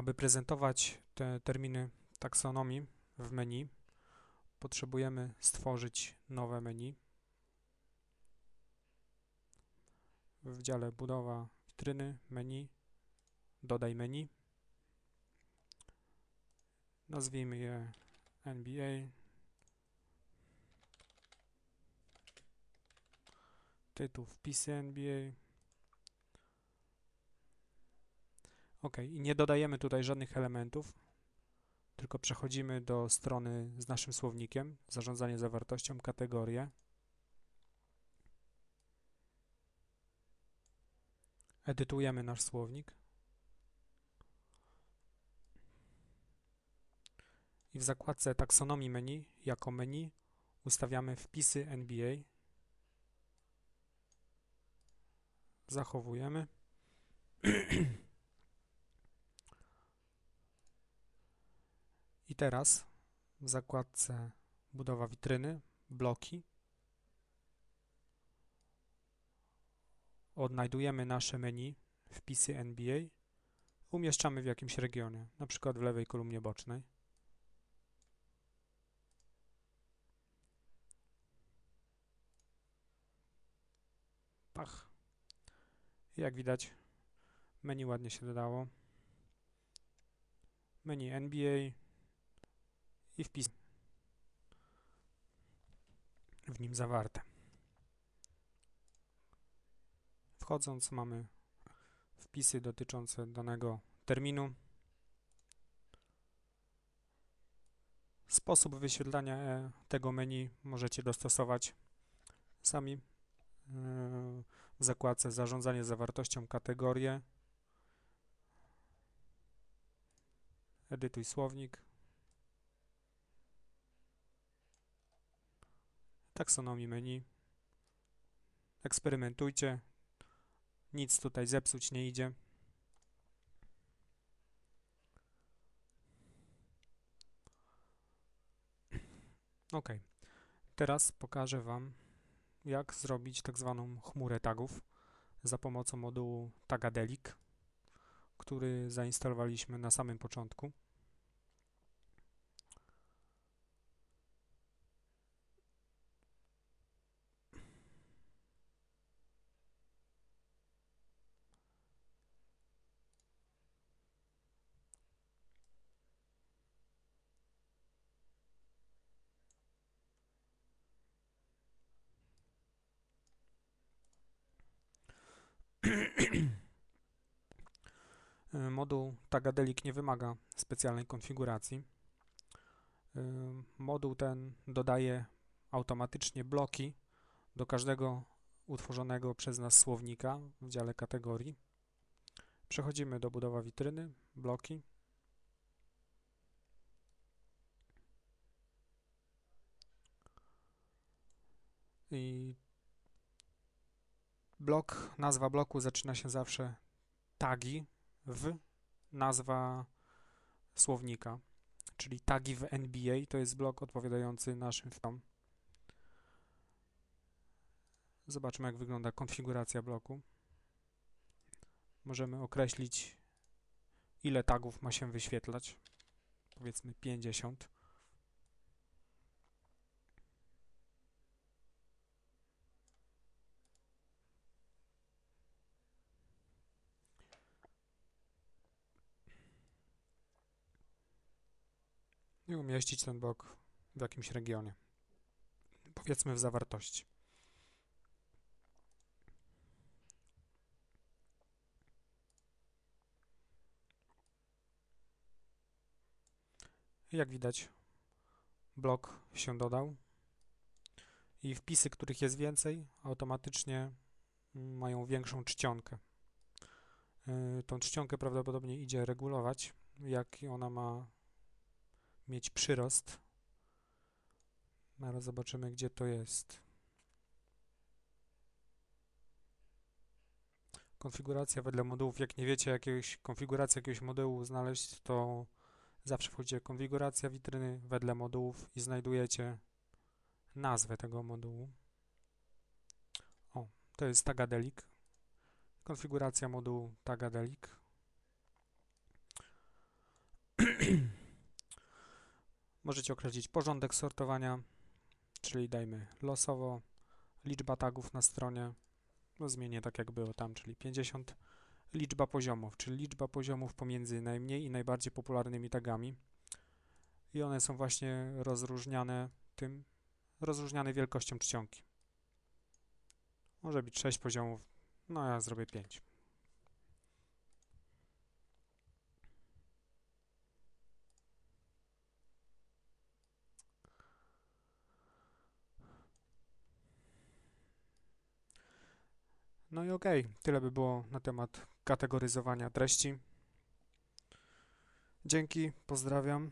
aby prezentować te terminy taksonomii w menu, potrzebujemy stworzyć nowe menu. W dziale budowa witryny, menu, dodaj menu. Nazwijmy je NBA. Tytuł wpisy NBA. OK, i nie dodajemy tutaj żadnych elementów, tylko przechodzimy do strony z naszym słownikiem, zarządzanie zawartością, kategorie. Edytujemy nasz słownik. I w zakładce taksonomii menu, jako menu, ustawiamy wpisy NBA. Zachowujemy. I teraz w zakładce budowa witryny, bloki, odnajdujemy nasze menu, wpisy NBA, umieszczamy w jakimś regionie, na przykład w lewej kolumnie bocznej. Pach. Jak widać, menu ładnie się dodało. Menu NBA, i wpis w nim zawarte. Wchodząc mamy wpisy dotyczące danego terminu. Sposób wyświetlania e, tego menu możecie dostosować sami e, w zakładce zarządzanie zawartością kategorie edytuj słownik taksonomii menu. Eksperymentujcie. Nic tutaj zepsuć nie idzie. OK. Teraz pokażę Wam, jak zrobić tak zwaną chmurę tagów za pomocą modułu Tagadelic, który zainstalowaliśmy na samym początku. Moduł Tagadelic nie wymaga specjalnej konfiguracji. Moduł ten dodaje automatycznie bloki do każdego utworzonego przez nas słownika w dziale kategorii. Przechodzimy do budowa witryny, bloki. I blok, nazwa bloku zaczyna się zawsze tagi w nazwa słownika, czyli tagi w NBA to jest blok odpowiadający naszym wtom. Zobaczmy jak wygląda konfiguracja bloku. Możemy określić ile tagów ma się wyświetlać. Powiedzmy 50. i umieścić ten blok w jakimś regionie, powiedzmy w zawartości. Jak widać, blok się dodał i wpisy, których jest więcej, automatycznie mają większą czcionkę. Yy, tą czcionkę prawdopodobnie idzie regulować, jak ona ma mieć przyrost. Ale zobaczymy, gdzie to jest. Konfiguracja wedle modułów. Jak nie wiecie jakiegoś konfiguracji jakiegoś modułu znaleźć, to zawsze wchodzicie konfiguracja witryny wedle modułów i znajdujecie nazwę tego modułu. O, to jest Tagadelic. Konfiguracja modułu Tagadelic. Możecie określić porządek sortowania, czyli dajmy losowo, liczba tagów na stronie, no zmienię tak jak było tam, czyli 50, liczba poziomów, czyli liczba poziomów pomiędzy najmniej i najbardziej popularnymi tagami i one są właśnie rozróżniane tym, rozróżniane wielkością czcionki. Może być 6 poziomów, no ja zrobię 5. No i okej, tyle by było na temat kategoryzowania treści. Dzięki, pozdrawiam.